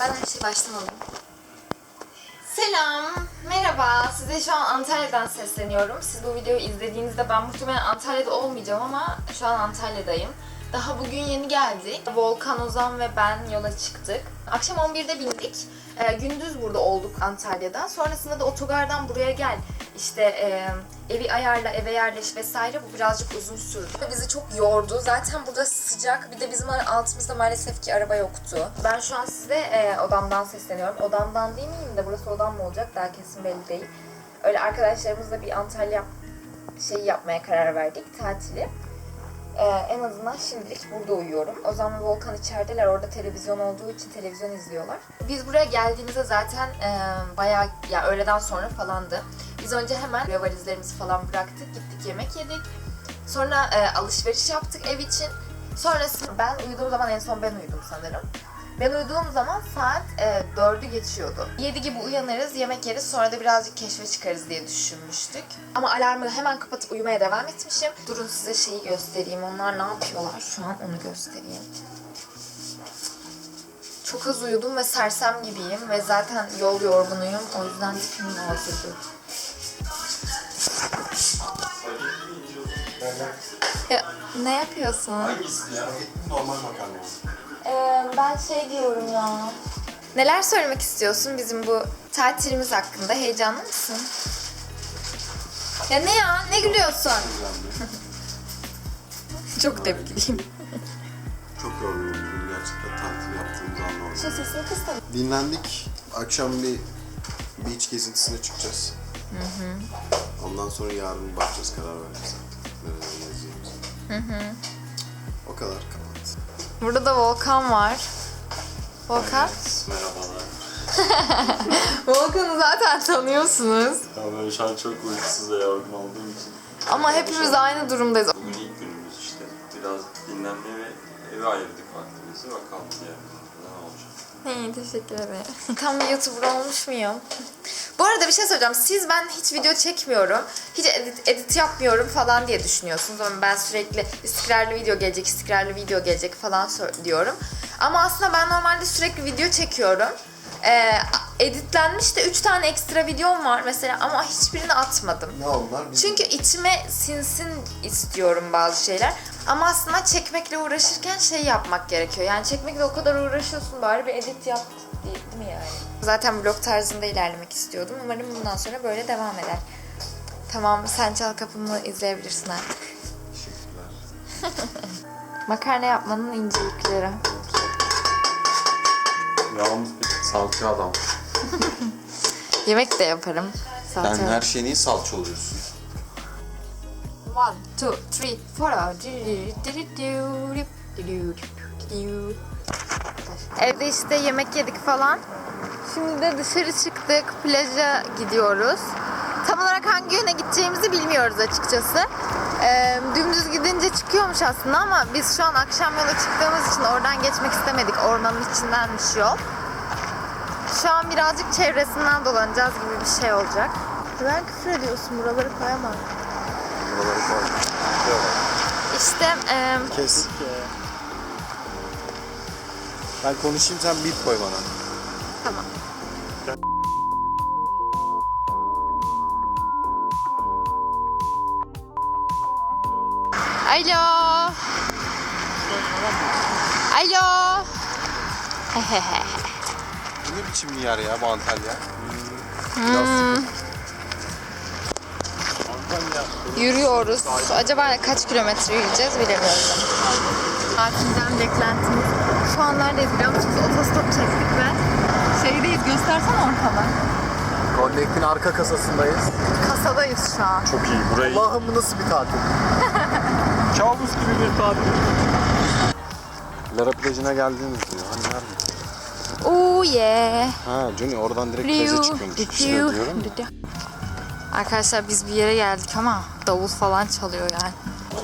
Ben her şey baştan alayım. Selam, merhaba. Size şu an Antalya'dan sesleniyorum. Siz bu videoyu izlediğinizde ben muhtemelen Antalya'da olmayacağım ama şu an Antalya'dayım. Daha bugün yeni geldik. Volkan, Ozan ve ben yola çıktık. Akşam 11'de bindik. Ee, gündüz burada olduk Antalya'da. Sonrasında da otogardan buraya gel. İşte e, evi ayarla, eve yerleş vesaire. Bu birazcık uzun sürdü. Bizi çok yordu. Zaten burada sıcak. Bir de bizim altımızda maalesef ki araba yoktu. Ben şu an size e, odamdan sesleniyorum. Odamdan değil miyim de burası odam mı olacak daha kesin belli değil. Öyle arkadaşlarımızla bir Antalya şeyi yapmaya karar verdik. Tatili. Ee, en azından şimdilik burada uyuyorum. Ozan ve Volkan içerideler. Orada televizyon olduğu için televizyon izliyorlar. Biz buraya geldiğimizde zaten e, bayağı ya öğleden sonra falandı. Biz önce hemen valizlerimizi falan bıraktık. Gittik yemek yedik. Sonra e, alışveriş yaptık ev için. Sonrasında ben uyuduğum zaman en son ben uyudum sanırım. Ben uyuduğum zaman saat e, 4'ü geçiyordu. 7 gibi uyanırız, yemek yeriz, sonra da birazcık keşfe çıkarız diye düşünmüştük. Ama alarmı hemen kapatıp uyumaya devam etmişim. Durun size şeyi göstereyim. Onlar ne yapıyorlar şu an onu göstereyim. Çok az uyudum ve sersem gibiyim ve zaten yol yorgunuyum. O yüzden tipim bozuldu. Ya, ne yapıyorsun? Hangisi ya? Normal makarna. Ee, ben şey diyorum ya. Neler söylemek istiyorsun bizim bu tatilimiz hakkında? Heyecanlı mısın? Ya ne ya? Ne gülüyorsun? Çok tepkiliyim. Çok yorgunum bugün gerçekten tatil yaptığımızı anlamadım. Şu sesini kıstım. Dinlendik. Akşam bir beach gezintisine çıkacağız. Ondan sonra yarın bakacağız karar vereceğiz artık. Nereden gezeceğimizi. O kadar kapat. Burada da Volkan var. Volkan? Merhabalar. Volkan'ı zaten tanıyorsunuz. Ya ben şu an çok uykusuz ve yorgun olduğum için. Ama hepimiz aynı durumdayız. Bugün ilk günümüz işte. Biraz dinlenme ve eve ayırdık vaktimizi. Bakalım ne İyi teşekkür ederim. Tam bir YouTuber olmuş muyum? Bu arada bir şey söyleyeceğim. Siz ben hiç video çekmiyorum, hiç edit, edit yapmıyorum falan diye düşünüyorsunuz. Ama ben sürekli istikrarlı video gelecek, istikrarlı video gelecek falan diyorum. Ama aslında ben normalde sürekli video çekiyorum. Ee, editlenmiş de 3 tane ekstra videom var mesela ama hiçbirini atmadım. Ne onlar? Çünkü içime sinsin istiyorum bazı şeyler. Ama aslında çekmekle uğraşırken şey yapmak gerekiyor. Yani çekmekle o kadar uğraşıyorsun bari bir edit yap değil, değil mi yani? Zaten vlog tarzında ilerlemek istiyordum. Umarım bundan sonra böyle devam eder. Tamam sen çal kapımı izleyebilirsin artık. Teşekkürler. Makarna yapmanın incelikleri. Yalnız bir salça adam. Yemek de yaparım. Zaten. Sen her şeyin iyi salça oluyorsun. One, two, three, four. Evde işte yemek yedik falan. Şimdi de dışarı çıktık. Plaja gidiyoruz. Tam olarak hangi yöne gideceğimizi bilmiyoruz açıkçası. Ee, dümdüz gidince çıkıyormuş aslında ama biz şu an akşam yola çıktığımız için oradan geçmek istemedik. Ormanın içindenmiş yol. Şu an birazcık çevresinden dolanacağız gibi bir şey olacak. Neden küfür ediyorsun? Buraları koyamam. İşte e, Kes. Ben konuşayım sen bip koy bana. tamam. Alo. Alo. Bu ne biçim bir yer ya bu Antalya? Yürüyoruz. Acaba kaç kilometre yürüyeceğiz bilemiyorum. Tatilden beklentimiz. Şu an neredeyiz biliyor musunuz? Otostop çektik ve şeydeyiz. Göstersen ortamı. Connect'in arka kasasındayız. Kasadayız şu an. Çok iyi. Burayı Allah'ım bu nasıl bir tatil? kabus gibi bir tatil. Lara plajına geldiniz diyor. Hani nerede? Oh yeah. Ha Johnny oradan direkt plaja çıkıyormuş. İşte diyorum. Arkadaşlar biz bir yere geldik ama davul falan çalıyor yani.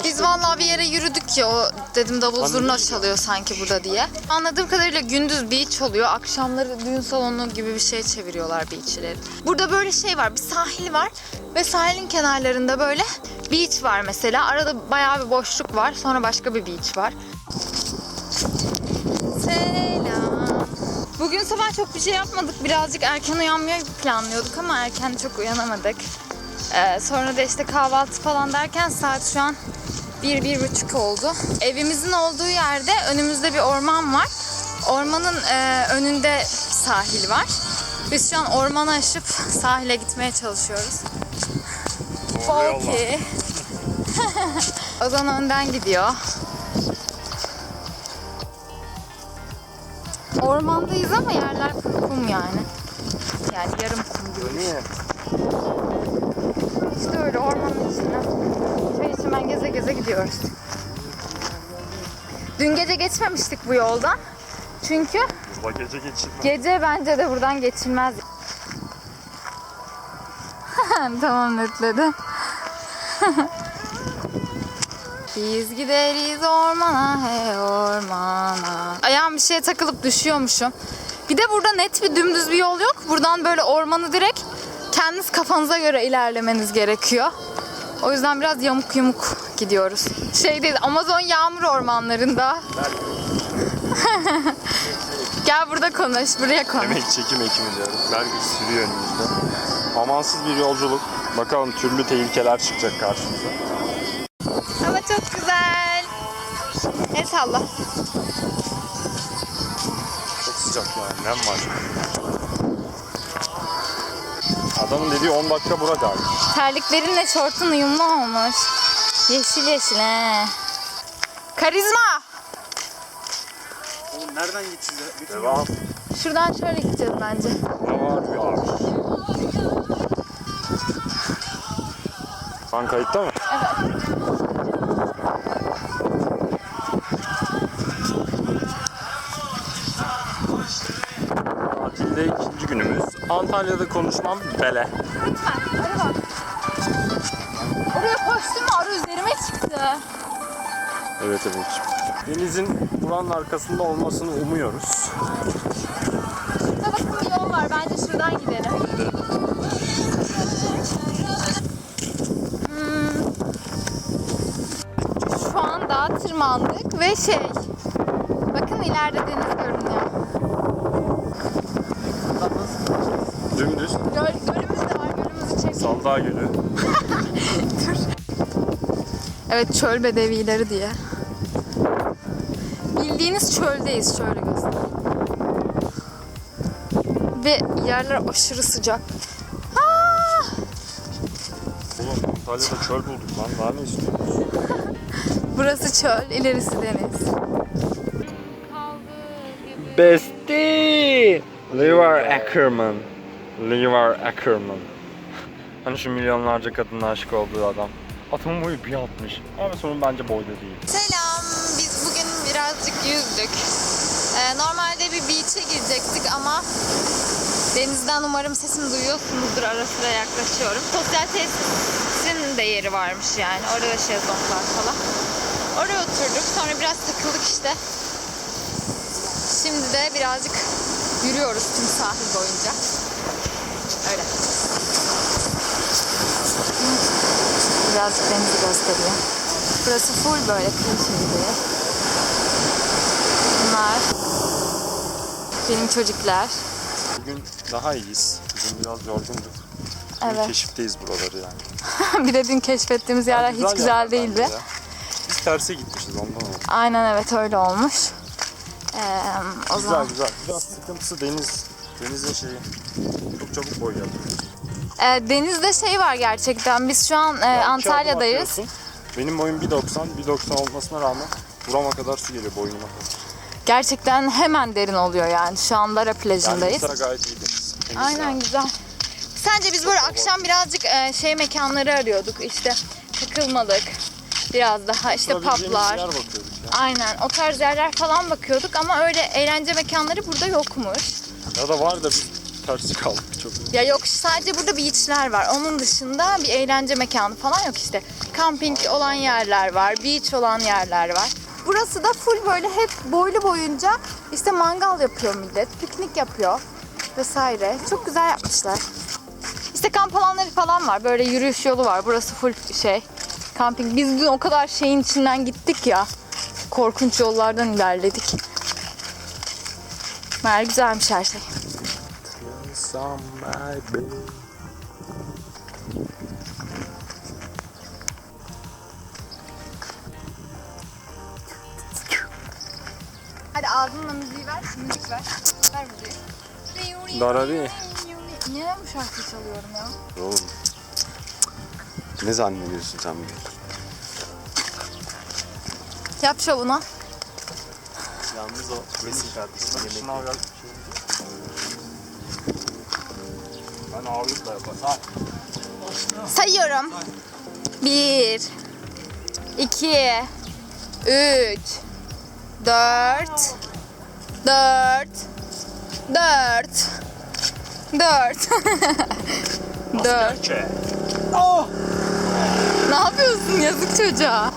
Biz vallahi bir yere yürüdük ya o dedim davul zurna çalıyor sanki burada diye. Anladığım kadarıyla gündüz beach oluyor. Akşamları düğün salonu gibi bir şey çeviriyorlar beachleri. Burada böyle şey var bir sahil var ve sahilin kenarlarında böyle beach var mesela. Arada bayağı bir boşluk var sonra başka bir beach var. Selam. Bugün sabah çok bir şey yapmadık. Birazcık erken uyanmayı planlıyorduk ama erken çok uyanamadık. Ee, sonra da işte kahvaltı falan derken saat şu an bir, bir buçuk oldu. Evimizin olduğu yerde önümüzde bir orman var. Ormanın e, önünde sahil var. Biz şu an ormanı aşıp sahile gitmeye çalışıyoruz. Okey. Ozan önden gidiyor. Ormandayız ama yerler kum kum yani. Yani yarım kum gibi. Niye? İşte öyle ormanın içine. Çay içimen geze geze gidiyoruz. Dün gece geçmemiştik bu yoldan. Çünkü Hızla gece geçirme. gece bence de buradan geçilmez. tamam netledi. Biz gideriz ormana hey ormana. Ayağım bir şeye takılıp düşüyormuşum. Bir de burada net bir dümdüz bir yol yok. Buradan böyle ormanı direkt kendiniz kafanıza göre ilerlemeniz gerekiyor. O yüzden biraz yamuk yumuk gidiyoruz. Şey değil Amazon yağmur ormanlarında. Gel burada konuş, buraya konuş. Demek çekim ekimi diyorum. Belki sürüyor önümüzde. Amansız bir yolculuk. Bakalım türlü tehlikeler çıkacak karşımıza. Salla. Çok sıcak yani. Nem var. Adamın dediği 10 dakika burada abi. Terliklerinle şortun uyumlu olmuş. Yeşil yeşil he. Karizma. Oğlum nereden geçeceğiz? Bütün Devam. Şuradan şöyle gideceğiz bence. Ne var bir abi? Şu an kayıtta mı? Tatilde Antalya'da konuşmam bele. Lütfen. Arı bak. Oraya koştum mu arı üzerime çıktı. Evet evet. Denizin buranın arkasında olmasını umuyoruz. Şurada bakın bir yol var. Bence şuradan gidelim. Hmm. Şu an dağa tırmandık ve şey... Bakın ileride deniz görünüyor. Dümdüz. Göl, gölümüz de var. Çek. Saldağ Gölü. Evet çöl bedevileri diye. Bildiğiniz çöldeyiz şöyle göstereyim. Ve yerler aşırı sıcak. Aa! Oğlum Antalya'da çöl bulduk lan. Daha ne istiyorsun? Burası çöl, ilerisi deniz. Bestie! Levar Ackerman. Levar Ackerman. Hani şu milyonlarca kadının aşık olduğu adam. Adamın boyu bir atmış. Ama sorun bence boyda değil. Selam, biz bugün birazcık yüzdük. Ee, normalde bir beach'e girecektik ama denizden umarım sesimi duyuyorsunuzdur ara sıra yaklaşıyorum. Sosyal tesisin de yeri varmış yani. Orada da şezlonglar falan. Oraya oturduk. Sonra biraz takıldık işte. Şimdi de birazcık yürüyoruz tüm sahil boyunca. Öyle. Birazcık denizi gösteriyor. Burası full böyle kıyı şeridi. Bunlar benim çocuklar. Bugün daha iyiyiz. Bugün biraz yorgunduk. Bugün Evet. keşifteyiz buraları yani. bir de dün keşfettiğimiz yerler Güzel hiç güzel değildi. bence. Biz terse gitmişiz ondan oldu. Aynen evet öyle olmuş. Ee, o Güzel zaman güzel. Biraz sıkıntısı deniz. Denizin şeyi. Çok çabuk boy yapıyor. Ee, denizde şey var gerçekten. Biz şu an e, adım Antalya'dayız. Benim boyum 1.90. 1.90 olmasına rağmen burama kadar su geliyor boynuma kadar. Gerçekten hemen derin oluyor yani. Şu an Lara Yani plajındayız. mesela gayet iyi deniz. Aynen yani. güzel. Sence biz böyle akşam birazcık e, şey mekanları arıyorduk. İşte takılmalık. Biraz daha işte ya. Aynen o tarz yerler falan bakıyorduk ama öyle eğlence mekanları burada yokmuş. Ya da var da biz tersi kaldık çok. Ya yok sadece burada beachler var. Onun dışında bir eğlence mekanı falan yok işte. Camping olan yerler var, beach olan yerler var. Burası da full böyle hep boylu boyunca işte mangal yapıyor millet, piknik yapıyor vesaire. Çok güzel yapmışlar. İşte kamp alanları falan var. Böyle yürüyüş yolu var. Burası full şey kamping. Biz dün o kadar şeyin içinden gittik ya. Korkunç yollardan ilerledik. Mer güzelmiş her şey. Hadi ağzınla müziği ver, müzik ver. Ver müziği. Dara değil. Niye bu şarkıyı çalıyorum ya? Oğlum. Ne zannediyorsun sen beni? Yap şovunu. Yalnız o Mesin kardeşim Şınav Ben ağırlıkla yaparım. Ha. Sayıyorum. Bir, iki, üç, dört, dört, dört, dört, dört. Ne yapıyorsun yazık çocuğa?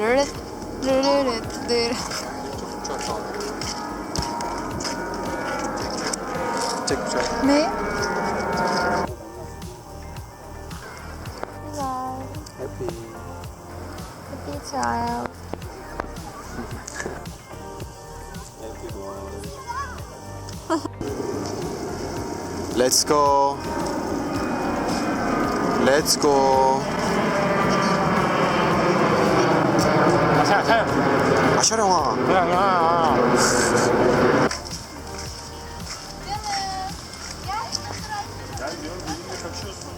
Ne? Happy. Happy child. Happy boy. Let's go. Let's go. Ama. Gel diyorum benimle kaçıyorsun.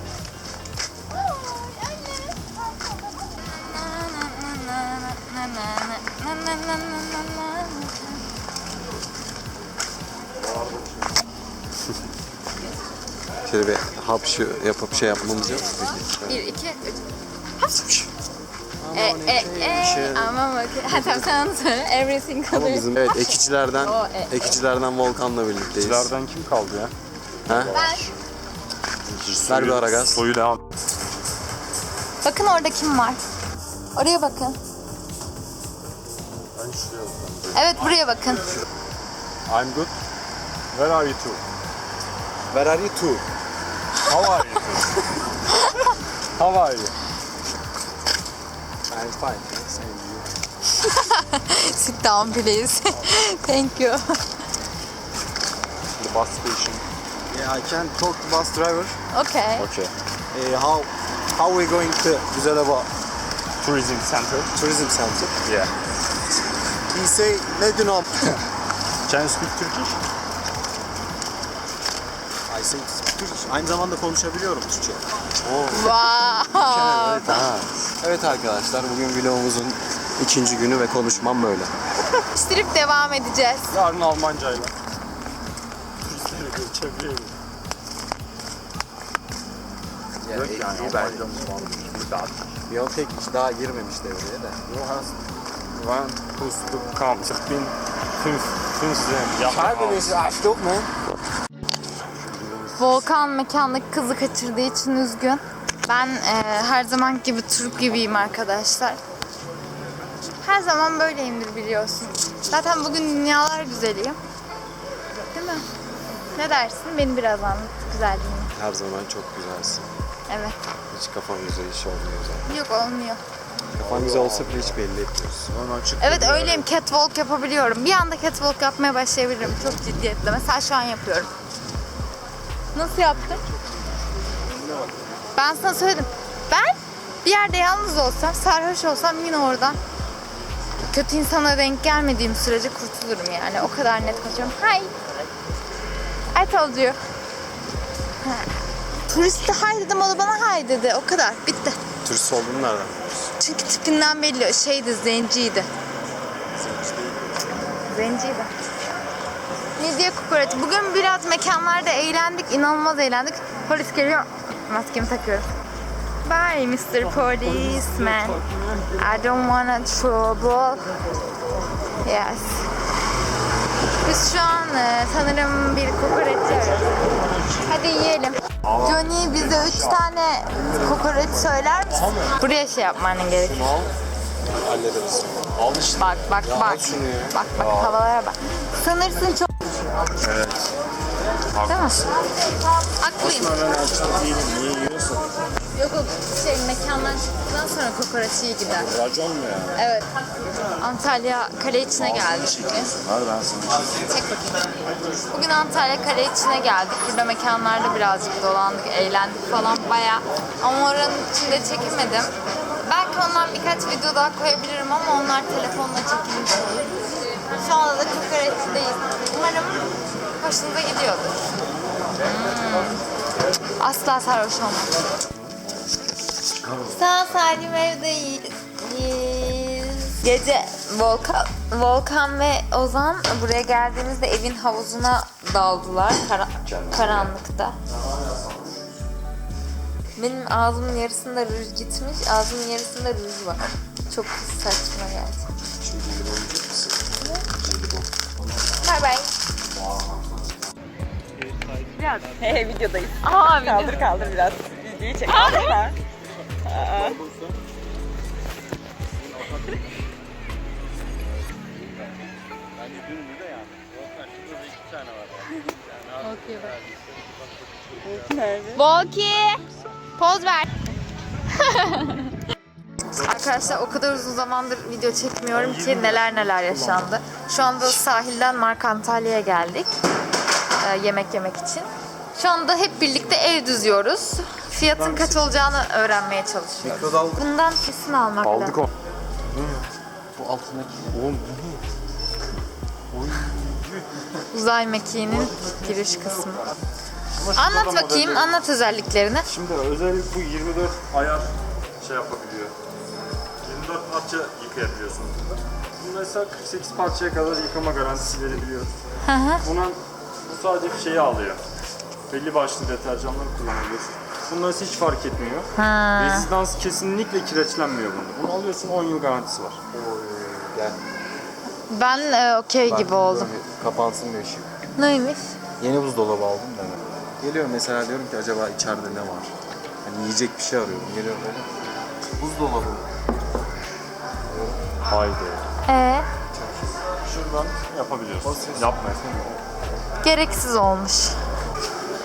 Şöyle bir hapşı yapıp şey yapmamız yok mu peki? Bir, iki, üç. Hapşuş. E, e, e, ama bak, ha tamam sen onu söyle. Everything Ama color. bizim evet ekicilerden O, e, ekicilerden Volkan'la birlikteyiz. Sizlerden kim kaldı ya? Ha? Ben. Ver bir ara gaz. Soyu devam. Bakın orada kim var? Oraya bakın. Ben şuraya Evet buraya bakın. I'm good. Where are you two? Where are you to? How are you two? How are you? I'm fine. thanks, and you? Sit down please. Thank you. The bus station. Yeah, I can talk to bus driver. Okay. Okay. Eh, how how we going to Güzelaba Tourism center. Tourism Center? Yeah. He say ne dün am- Can you speak Turkish? I say Turkish. Aynı zamanda konuşabiliyorum Türkçe. Wow. Evet arkadaşlar bugün vlogumuzun ikinci günü ve konuşmam böyle. Strip devam edeceğiz. Yarın Almancayla. Turistleri geçebilirim. Yok yani Almancamız varmış. Bir daha. Biotek daha girmemiş devreye de. Du hast wann tust du kommst? Ich bin fünf, 15 Jahre alt. Volkan mekandaki kızı kaçırdığı için üzgün. Ben e, her zaman gibi Türk gibiyim arkadaşlar. Her zaman böyleyimdir biliyorsun. Zaten bugün dünyalar güzeliyim. Değil mi? Ne dersin? Beni biraz anlat güzelliğini. Her zaman çok güzelsin. Evet. Hiç kafan güzel iş olmuyor zaten. Yok olmuyor. Kafan güzel olsa bile hiç belli etmiyorsun. Onu açık Evet öyleyim. Catwalk yapabiliyorum. Bir anda catwalk yapmaya başlayabilirim. Çok ciddiyetle. Mesela şu an yapıyorum. Nasıl yaptın? Ben sana söyledim. Ben bir yerde yalnız olsam, sarhoş olsam yine oradan kötü insana denk gelmediğim sürece kurtulurum yani. O kadar net konuşuyorum. Hi. I told you. Ha. Turist de hi dedim, o da bana hi dedi. O kadar. Bitti. Turist olduğunu nereden biliyorsun? Çünkü tipinden belli. Şeydi, zenciydi. Zenciydi. Midye kokoreç. Bugün biraz mekanlarda eğlendik. inanılmaz eğlendik. Polis geliyor. Maskemi takıyorum. Bye Mr. Policeman. I don't wanna trouble. Yes. Biz şu an e, sanırım bir kokoreççi arıyoruz. Hadi yiyelim. Johnny bize üç tane kokoreç söyler misin? Buraya şey yapman gerekiyor. Hallederiz. Al işte. Bak bak bak. Bak bak havalara bak. Sanırsın çok Evet. Değil mi? Haklıyım. Niye yiyorsun? Yok yok şey mekandan çıktıktan sonra kokoreç iyi gider. Racon mu ya? Evet. Antalya kale içine geldik bugün. Var ben sana. Çek bakayım. Bugün Antalya kale içine geldik. Burada mekanlarda birazcık dolandık, eğlendik falan baya. Ama oranın içinde çekemedim. Belki ondan birkaç video daha koyabilirim ama onlar telefonla çekilmiş olur. Şu anda da kokoreçteyiz. Umarım hoşunuza gidiyordur. Hmm. Asla sarhoş olmam. Sağ salim evdeyiz. Gece Volkan, Volkan ve Ozan buraya geldiğimizde evin havuzuna daldılar kara- karanlıkta. Benim ağzımın yarısında ruj gitmiş, ağzımın yarısında ruj var. Çok saçma gerçekten. Şimdi jelibon yiyecek He videodayız. Aa video. Kaldır kaldır biraz. Videoyu çek. Aa. Aa. Nerede? Volki. Poz ver. Arkadaşlar o kadar uzun zamandır video çekmiyorum ki neler neler yaşandı. Şu anda sahilden Mark Antalya'ya geldik. Ee, yemek yemek için. Şu anda hep birlikte ev düzüyoruz. Fiyatın kaç olacağını öğrenmeye çalışıyoruz. Mikrodalga. Bundan kesin almak lazım. Aldık o. Bu altındaki. Oğlum Uzay mekiğinin giriş kısmı. Anlat bakayım, anlat özelliklerini. Şimdi özellik bu 24 ayar şey yapabiliyor. 24 parça yıkayabiliyorsunuz burada. Bu mesela 48 parçaya kadar yıkama garantisi verebiliyor. Hı hı. Buna bu sadece şeyi alıyor. Belli başlı deterjanları kullanabiliyorsun. Bunlar hiç fark etmiyor. Ha. Rezistans kesinlikle kireçlenmiyor bunda. Bunu alıyorsun 10 yıl garantisi var. Gel. Ben e, okey gibi oldum. Kapansın diye ışık. Neymiş? Yeni buzdolabı aldım da ben. Geliyor mesela diyorum ki acaba içeride ne var? Hani yiyecek bir şey arıyorum. Geliyor böyle. Buzdolabı. Haydi. Ee, Şuradan yapabiliyorsun. Yapmayasın. gereksiz olmuş.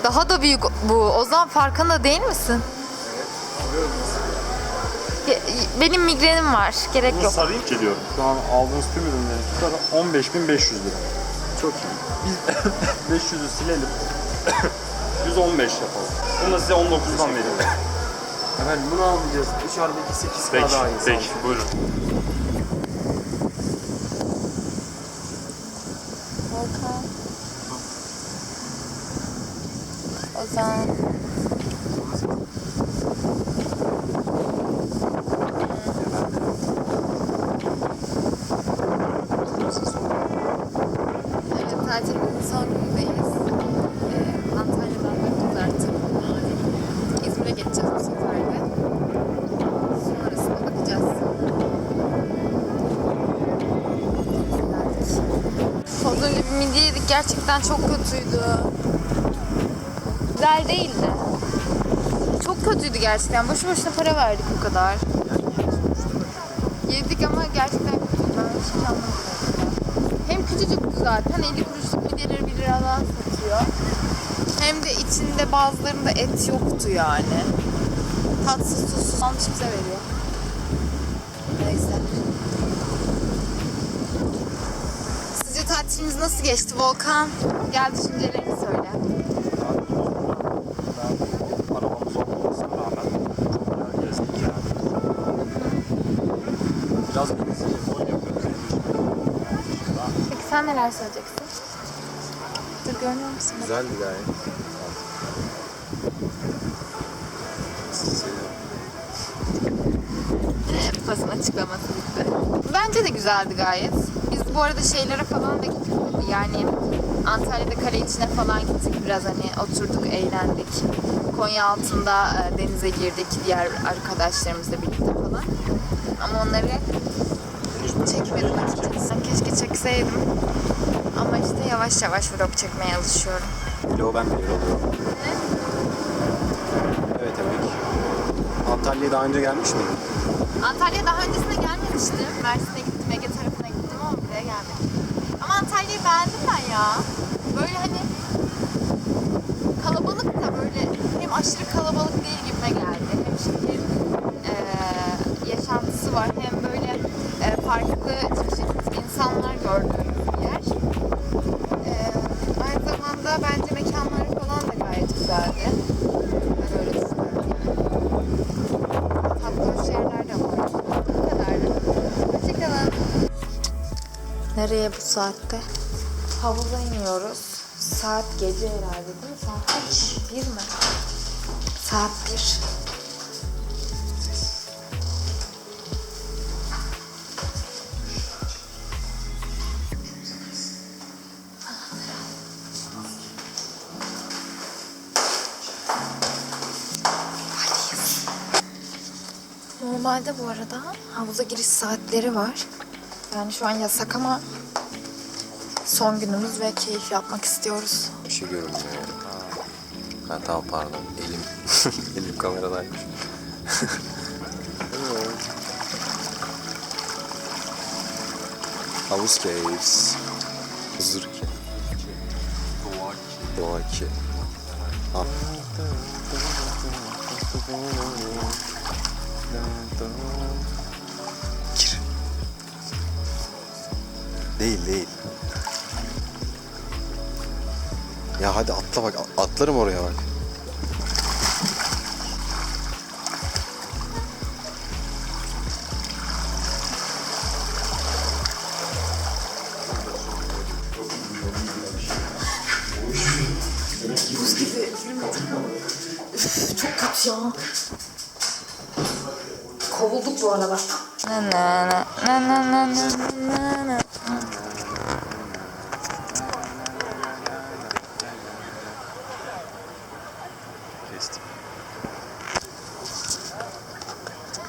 Daha da büyük bu. Ozan farkında değil misin? Ge- Benim migrenim var. Gerek Bunu yok. sarayım geliyorum. Şu an aldığınız tüm ürünlerin tutarı 15.500 lira. Çok iyi. Biz 500'ü silelim. 115 yapalım. Bunu da size 19'dan veriyorum. Efendim bunu almayacağız. Dışarıdaki 8 Peki, daha iyi. peki buyurun. Volkan. Ozan. Evet, tatilimizin son. Ee, Antalya'dan döndük artık. İzmir'e geçeceğiz bu sefer de. Sonrasında bakacağız. Az önce bir midye. Gerçekten çok kötüydü. Güzel değildi. Çok kötüydü gerçekten. Boşu boşuna para verdik bu kadar. Yedik ama gerçekten kötüydü. Ben hiç. Hem küçücüktü zaten. 50 kuruşluk midyeleri 1 liradan satıyor. Hem de içinde bazılarında et yoktu yani. Tatsız tuzsuz sandviç bize veriyor. Neyse. Sizce tatilimiz nasıl geçti Volkan? Gel düşüncelerini söyle. Arabamız olmamasına rağmen çok yer gezdik yani. Biraz deniz oyun yapıyoruz. Peki sen neler söyleyeceksin? Dur görmüyor musun? Güzeldi gayet. Basın açıklaması bitti. Bence de güzeldi gayet. Biz bu arada şeylere falan da gittik. Yani Antalya'da kale içine falan gittik. Biraz hani oturduk, eğlendik. Konya altında e, denize girdik diğer arkadaşlarımızla birlikte falan. Ama onları çekmedim açıkçası. Keşke çekseydim. Ama işte yavaş yavaş vlog çekmeye alışıyorum. Vlogu ben veriyorum. Evet Emek. Antalya'ya daha önce gelmiş miydin? Antalya'ya daha öncesinde gelmemiştim. Mersin'e gittim, Ege tarafına gittim ama buraya gelmedim. Ama Antalya'yı beğendim ben ya. Böyle hani aşırı kalabalık değil gibime geldi. Hem şehir eee, yaşantısı var hem böyle eee, farklı çeşit insanlar gördüğüm bir yer. Eee, aynı zamanda bence mekanları falan da gayet güzeldi. Ben öyle düşünüyorum. Tatlı hoş yerler de var. Bu kadardı. Hoşçakalın. Nereye bu saatte? Havuza iniyoruz. Saat gece herhalde değil mi? Saat kaç? Bir mi? Saat bir. Normalde bu arada havuza giriş saatleri var. Yani şu an yasak ama son günümüz ve keyif yapmak istiyoruz. Bir şey görünmüyor yani. Ha tamam pardon. Elim. Elim kameradaymış. Havuz Caves. Zırki. Doğaki. Ha. Gir. Değil değil. Ya hadi atla bak atlarım oraya bak.